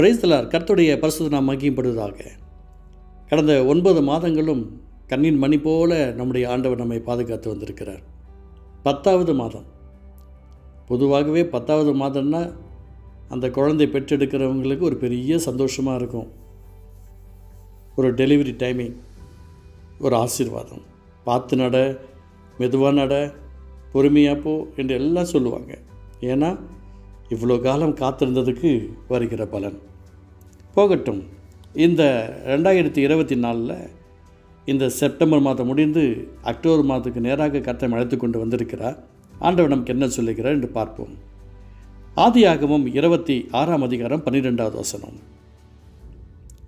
பிரைஸ்தலார் கர்த்துடைய பரிசுத்த நாம் கடந்த ஒன்பது மாதங்களும் கண்ணின் மணி போல நம்முடைய ஆண்டவர் நம்மை பாதுகாத்து வந்திருக்கிறார். பத்தாவது மாதம். பொதுவாகவே பத்தாவது மாதம்னா அந்த குழந்தை பெற்றெடுக்கிறவங்களுக்கு ஒரு பெரிய சந்தோஷமாக இருக்கும். ஒரு டெலிவரி டைமிங் ஒரு ஆசீர்வாதம். பார்த்து நட மெதுவாக நட பொறுமையாக போ என்று எல்லாம் சொல்லுவாங்க. ஏன்னா இவ்வளோ காலம் காத்திருந்ததுக்கு வருகிற பலன். போகட்டும். இந்த ரெண்டாயிரத்தி இருபத்தி நாலில் இந்த செப்டம்பர் மாதம் முடிந்து அக்டோபர் மாதத்துக்கு நேராக கர்த்தம் அழைத்து கொண்டு வந்திருக்கிறார். ஆண்டவர் நமக்கு என்ன சொல்லுகிறார் என்று பார்ப்போம். ஆதியாகமும் இருபத்தி ஆறாம் அதிகாரம் பன்னிரெண்டாவது வசனம்.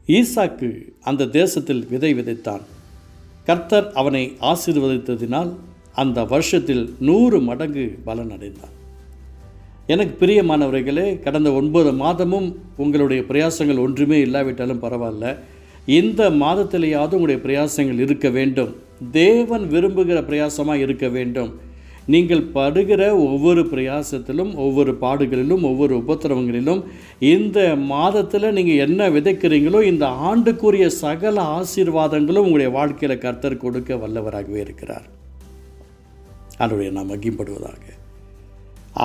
ஈசாக்கு அந்த தேசத்தில் விதை விதைத்தான். கர்த்தர் அவனை ஆசீர்வதித்ததினால் அந்த வருஷத்தில் நூறு மடங்கு பலன் அடைந்தான் எனக்கு பிரியமானவர்களே கடந்த ஒன்பது மாதமும் உங்களுடைய பிரயாசங்கள் ஒன்றுமே இல்லாவிட்டாலும் பரவாயில்ல. இந்த மாதத்திலேயாவது உங்களுடைய பிரயாசங்கள் இருக்க வேண்டும். தேவன் விரும்புகிற பிரயாசமாக இருக்க வேண்டும். நீங்கள் படுகிற ஒவ்வொரு பிரயாசத்திலும் ஒவ்வொரு பாடுகளிலும் ஒவ்வொரு உபத்திரவங்களிலும் இந்த மாதத்தில் நீங்கள் என்ன விதைக்கிறீங்களோ இந்த ஆண்டுக்குரிய சகல ஆசீர்வாதங்களும் உங்களுடைய வாழ்க்கையில் கர்த்தர் கொடுக்க வல்லவராகவே இருக்கிறார். அதனுடைய நாம் மகிம்படுவதாக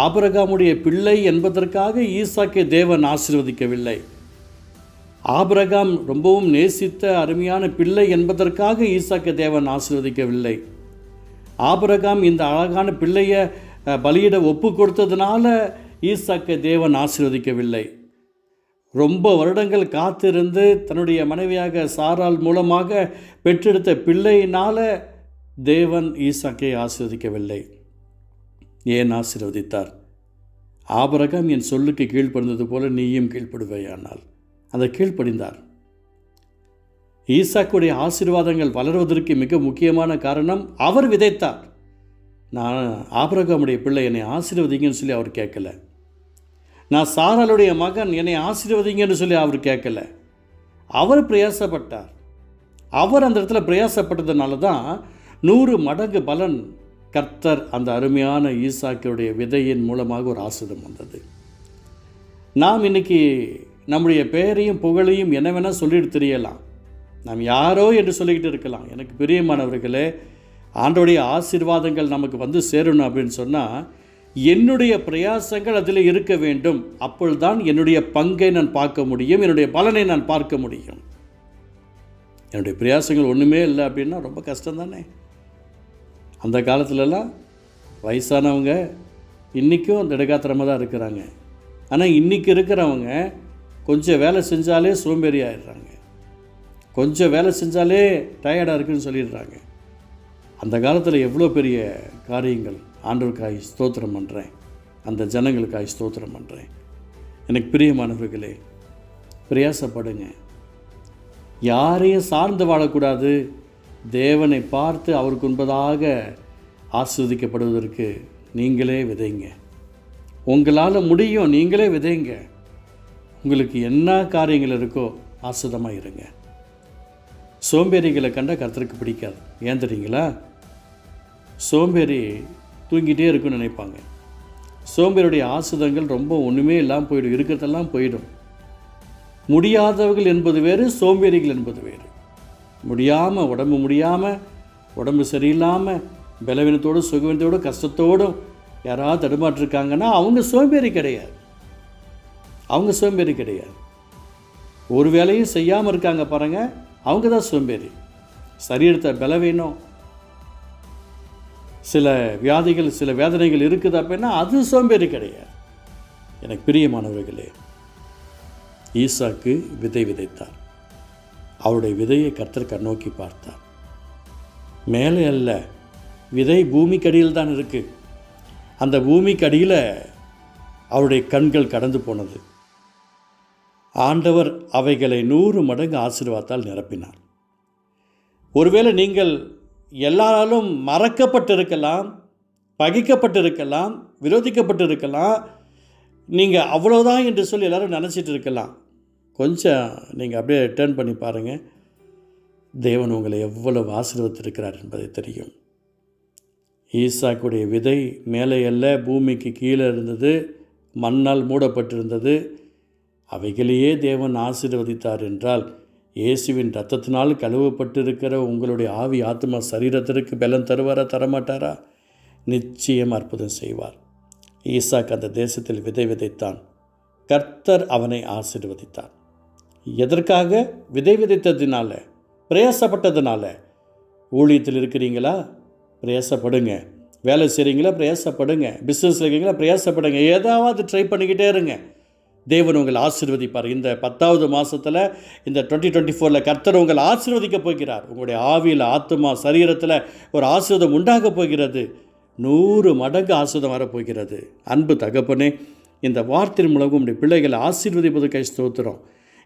ஆபரகாமுடைய பிள்ளை என்பதற்காக ஈசாக்கை தேவன் ஆசிர்வதிக்கவில்லை. ஆபரகாம் ரொம்பவும் நேசித்த அருமையான பிள்ளை என்பதற்காக ஈசாக்கை தேவன் ஆசிர்வதிக்கவில்லை. ஆபரகாம் இந்த அழகான பிள்ளையை பலியிட ஒப்பு கொடுத்ததுனால ஈசாக்கை தேவன் ஆசிர்வதிக்கவில்லை. ரொம்ப வருடங்கள் காத்திருந்து தன்னுடைய மனைவியாக சாரால் மூலமாக பெற்றெடுத்த பிள்ளையினால தேவன் ஈசாக்கை ஆசிர்வதிக்கவில்லை. ஏன் ஆசீர்வதித்தார்? ஆபரகம் என் சொல்லுக்கு கீழ்ப்படிந்தது போல நீயும் கீழ்ப்படுவேயானால். அந்த கீழ்ப்படிந்தார். ஈசாக்குடைய ஆசீர்வாதங்கள் வளர்வதற்கு மிக முக்கியமான காரணம் அவர் விதைத்தார். நான் ஆபரகமுடைய பிள்ளை என்னை ஆசீர்வதிங்கன்னு சொல்லி அவர் கேட்கல. நான் சாராளுடைய மகன் என்னை ஆசீர்வதிங்கன்னு சொல்லி அவர் கேட்கல. அவர் பிரயாசப்பட்டார். அவர் அந்த இடத்துல பிரயாசப்பட்டதுனால தான் நூறு மடங்கு பலன் கர்த்தர் அந்த அருமையான ஈசாக்கியுடைய விதையின் மூலமாக ஒரு ஆசிரியம் வந்தது. நாம் இன்னைக்கு நம்முடைய பெயரையும் புகழையும் என்ன வேணால் சொல்லிட்டு தெரியலாம்? நாம் யாரோ என்று சொல்லிக்கிட்டு இருக்கலாம். எனக்கு பிரியமானவர்களே ஆண்டோடைய ஆசீர்வாதங்கள் நமக்கு வந்து சேரணும் அப்படின்னு சொன்னால் என்னுடைய பிரயாசங்கள் அதில் இருக்க வேண்டும். அப்பொழுதுதான் என்னுடைய பங்கை நான் பார்க்க முடியும். என்னுடைய பலனை நான் பார்க்க முடியும். என்னுடைய பிரயாசங்கள் ஒன்றுமே இல்லை அப்படின்னா ரொம்ப கஷ்டம் தானே அந்த காலத்துலலாம் வயசானவங்க இன்றைக்கும் திடகாத்திரமாக தான் இருக்கிறாங்க. ஆனால் இன்றைக்கி இருக்கிறவங்க கொஞ்சம் வேலை செஞ்சாலே சோம்பேறி ஆயிடுறாங்க. கொஞ்சம் வேலை செஞ்சாலே டயர்டாக இருக்குன்னு சொல்லிடுறாங்க. அந்த காலத்தில் எவ்வளோ பெரிய காரியங்கள்? ஆண்டவருக்காய் ஸ்தோத்திரம் பண்ணுறேன் அந்த ஜனங்களுக்காய் ஸ்தோத்திரம் பண்ணுறேன் எனக்கு பிரியமானவர்களே பிரயாசப்படுங்க. யாரையும் சார்ந்து வாழக்கூடாது. தேவனை பார்த்து அவருக்கு உண்பதாக ஆஸ்வதிக்கப்படுவதற்கு நீங்களே விதைங்க. உங்களால் முடியும் நீங்களே விதைங்க. உங்களுக்கு என்ன காரியங்கள் இருக்கோ ஆசுதமாக இருங்க. சோம்பேறிகளை கண்டால் கர்த்தருக்கு பிடிக்காது. ஏன் தெரியுங்களா? சோம்பேறி தூங்கிட்டே இருக்குன்னு நினைப்பாங்க. சோம்பேறியுடைய ஆசுதங்கள் ரொம்ப ஒன்றுமே இல்லாமல் போயிடும். இருக்கிறதெல்லாம் போயிடும். முடியாதவர்கள் என்பது வேறு சோம்பேறிகள் என்பது வேறு. முடியாமல் உடம்பு முடியாமல் உடம்பு சரியில்லாமல் பலவீனத்தோடும் சுகவீனத்தோடும் கஷ்டத்தோடும் யாராவது தடுமாற்றிருக்காங்கன்னா அவங்க சோம்பேறி கிடையாது. அவங்க சோம்பேறி கிடையாது. ஒரு வேலையும் செய்யாமல் இருக்காங்க பாருங்கள் அவங்க தான் சோம்பேறி. சரீரத்தை பலவீனம். சில வியாதிகள் சில வேதனைகள் இருக்குது அப்படின்னா அது சோம்பேறி கிடையாது. எனக்கு பிரியமானவர்களே ஈசாக்கு விதை விதைத்தார். அவருடைய விதையை கர்த்தர் கண்ணோக்கி பார்த்தார். மேலே அல்ல விதை பூமிக்கடியில் தான் இருக்குது அந்த பூமிக்கடியில் அவருடைய கண்கள் கடந்து போனது. ஆண்டவர் அவைகளை நூறு மடங்கு ஆசீர்வாதத்தால் நிரப்பினார். ஒருவேளை நீங்கள் எல்லாராலும் மறக்கப்பட்டிருக்கலாம் பகிக்கப்பட்டிருக்கலாம் விரோதிக்கப்பட்டிருக்கலாம் நீங்கள் அவ்வளோதான் என்று சொல்லி எல்லோரும் நினச்சிட்டு இருக்கலாம். கொஞ்சம் நீங்கள் அப்படியே டேர்ன் பண்ணி பாருங்கள். தேவன் உங்களை எவ்வளவு ஆசீர்வத்திருக்கிறார் என்பதை தெரியும். ஈசாக்குடைய விதை மேலே அல்ல பூமிக்கு கீழே இருந்தது மண்ணால் மூடப்பட்டிருந்தது. அவைகளையே தேவன் ஆசீர்வதித்தார் என்றால் இயேசுவின் ரத்தத்தினால் கழுவப்பட்டிருக்கிற உங்களுடைய ஆவி ஆத்மா சரீரத்திற்கு பலன் தருவாரா தரமாட்டாரா? நிச்சயம் அற்புதம் செய்வார். ஈசாக் அந்த தேசத்தில் விதை விதைத்தான். கர்த்தர் அவனை ஆசீர்வதித்தார். எதற்காக? விதை விதைத்ததுனால பிரயாசப்பட்டதுனால. ஊழியத்தில் இருக்கிறீங்களா? பிரயாசப்படுங்க. வேலை செய்கிறீங்களா பிரயாசப்படுங்க. பிஸ்னஸ் இருக்கீங்களா? பிரயாசப்படுங்க. ஏதாவது ட்ரை பண்ணிக்கிட்டே இருங்க. தேவன் உங்களை ஆசிர்வதிப்பார். இந்த பத்தாவது மாதத்தில் இந்த டுவெண்ட்டி டுவெண்ட்டி ஃபோரில் கர்த்தர் உங்களை ஆசிர்வதிக்க போகிறார். உங்களுடைய ஆவியில் ஆத்மா சரீரத்தில் ஒரு ஆசீர்வாதம் உண்டாக போகிறது. நூறு மடங்கு ஆசிரியம் வரப்போகிறது. அன்பு தகப்பனே இந்த வார்த்தையின் மூலம் உங்களுடைய பிள்ளைகளை ஆசீர்வதிப்பதற்காக ஸ்தோத்திரம்.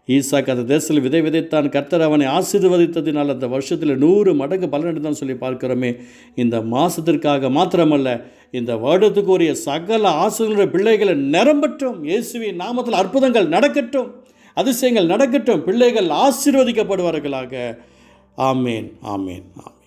ஈசாக்கு அந்த தேசத்தில் விதை விதைத்தான் கர்த்தர் அவனை ஆசீர்வதித்ததினால் அந்த வருஷத்தில் நூறு மடங்கு பலனடைந்தான் சொல்லி பார்க்கிறோமே. இந்த மாதத்திற்காக மாத்திரமல்ல இந்த வருடத்துக்கு உரிய சகல ஆசிரியர்களுடைய பிள்ளைகளை நிரம்பட்டும். இயேசுவின் நாமத்தில் அற்புதங்கள் நடக்கட்டும் அதிசயங்கள் நடக்கட்டும் பிள்ளைகள் ஆசீர்வதிக்கப்படுவார்களாக. ஆமேன் ஆமேன் ஆமேன்.